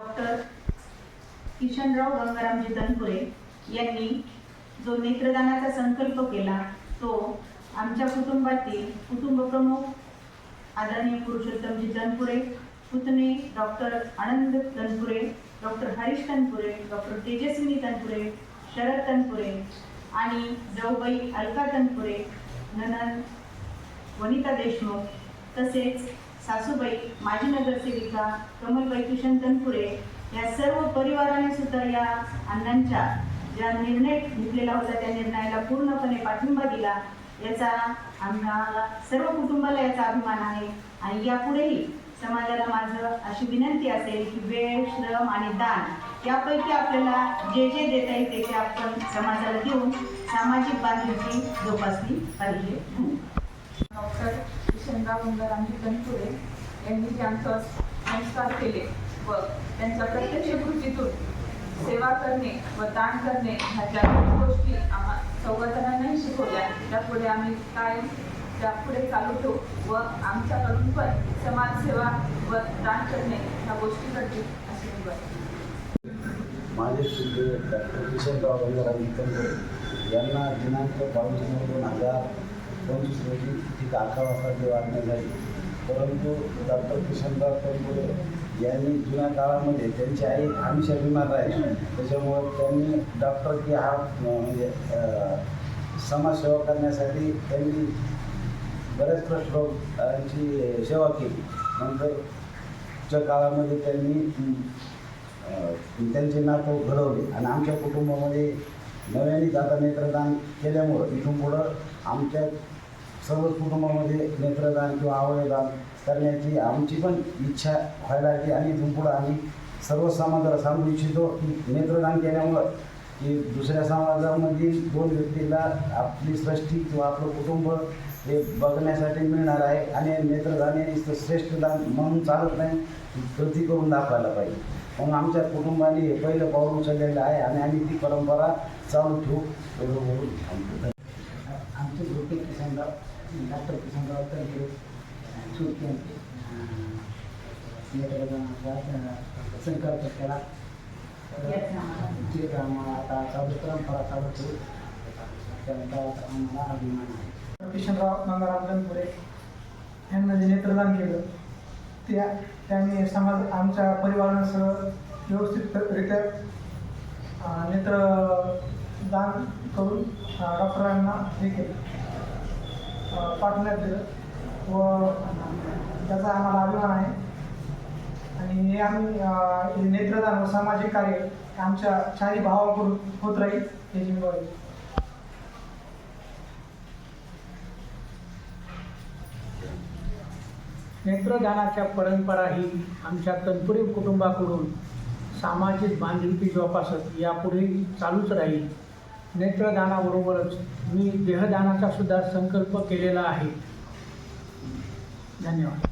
Doctor Kishanrao Gangaramji Tanpure यांनी जो नेत्रदानाचा संकल्प केला तो आमच्या कुटुंबातील कुटुंब प्रमुख आदरणीय पुरुषोत्तमजी तनपुरे पुतणे doctor Anand Tanpure doctor Harish Tanpure doctor Tejaswini Tanpure Sharad Tanpure आणि जाऊबाई अलका तनपुरे ननन वनिता देशमुख तसेच सासूबाई माजी नगरसेविका कमलबाई किशन तनपुरे या सर्व परिवाराने सुद्धा या अण्णांच्या ज्या निर्णय घेतलेला होता त्या निर्णयाला पूर्णपणे पाठिंबा दिला. याचा आम्हाला सर्व कुटुंबाला याचा अभिमान आहे. आणि यापुढेही समाजाला माझं अशी विनंती असेल की वेळ श्रम आणि दान यापैकी आपल्याला जे जे देता येईल ते आपण समाजाला देऊन सामाजिक बांधिलकी जोपासली पाहिजे. डॉक्टर किशनराव गंगारामजी तनपुरे यांनी जे आमचं संस्कार केले व त्यांच्या प्रत्यक्ष कृतीतून सेवा करणे व दान करणे ह्याच्या गोष्टी आम्हा संवर्धनांनाही शिकवल्या त्यापुढे आम्ही कायम त्यापुढे चालू ठेवू व आमच्याकडून पण समाजसेवा व दान करणे ह्या गोष्टी करतील अशी मी माझे सुद्धा डॉक्टर किशनराव गंगाराम तनपुरे यांना दिनांक बावीस नऊ दोन हजार पंचवीस रोजी ठीक अकरा वाजता ते वाढण्यात झाली परंतु डॉक्टर किशनराव तनपुरे यांनी जुन्या काळामध्ये त्यांची आई हमेशा बिमार राहिली त्याच्यामुळं त्यांनी डॉक्टर की हा म्हणजे समाजसेवा करण्यासाठी त्यांनी बऱ्याच ट्रस्ट लोकांची सेवा केली. नंतरच्या काळामध्ये त्यांनी त्यांचे नातं घडवले आणि आमच्या कुटुंबामध्ये नव्याने आता नेत्रदान केल्यामुळं इथून पुढं आमच्या सर्वच कुटुंबामध्ये नेत्रदान किंवा अवयवदान करण्याची आमची पण इच्छा व्हायला लागली आणि इथून पुढं आम्ही सर्व समाजाला सांगू इच्छितो की नेत्रदान केल्यामुळं की दुसऱ्या समाजामधील दोन व्यक्तीला आपली सृष्टी किंवा आपलं कुटुंब हे बघण्यासाठी मिळणार आहे आणि नेत्रदान हे श्रेष्ठ दान म्हणून चालत नाही कृती करून दाखवायला पाहिजे. म्हणून आमच्या कुटुंबाने हे पहिलं पाऊल उचललेलं आहे आणि आम्ही ती परंपरा चालू ठेवू. आमचे ग्रुपे किसनराव डॉक्टर किसनराव तनपुरे चुरके नेत्रदानाचा संकल्प केला. ते आम्हाला आता चालू परंपरा चालू ठेवू. त्यानंतर आम्हाला अभिमान आहे. किशनराव गंगाराम तनपुरे यांना जे नेत्रदान केलं त्या त्यांनी समाज आमच्या परिवारासह व्यवस्थितरित्या नेत्र दान करून डॉक्टरांना हे केलं. पाठवण्यात दिलं व त्याचा आम्हाला अभिमान आहे. आणि हे आम्ही नेत्रदान व सामाजिक कार्य आमच्या चारी भावाकडून होत राहील याची मी ग्वाही देतो. नेत्रदानाच्या परंपरा ही आमच्या तनपुरी कुटुंबाकडून सामाजिक बांधिलकी जोपासत यापुढेही चालूच राहील. नेत्रदानाबरोबरच मी देहदानाचा सुद्धा संकल्प केलेला आहे. धन्यवाद.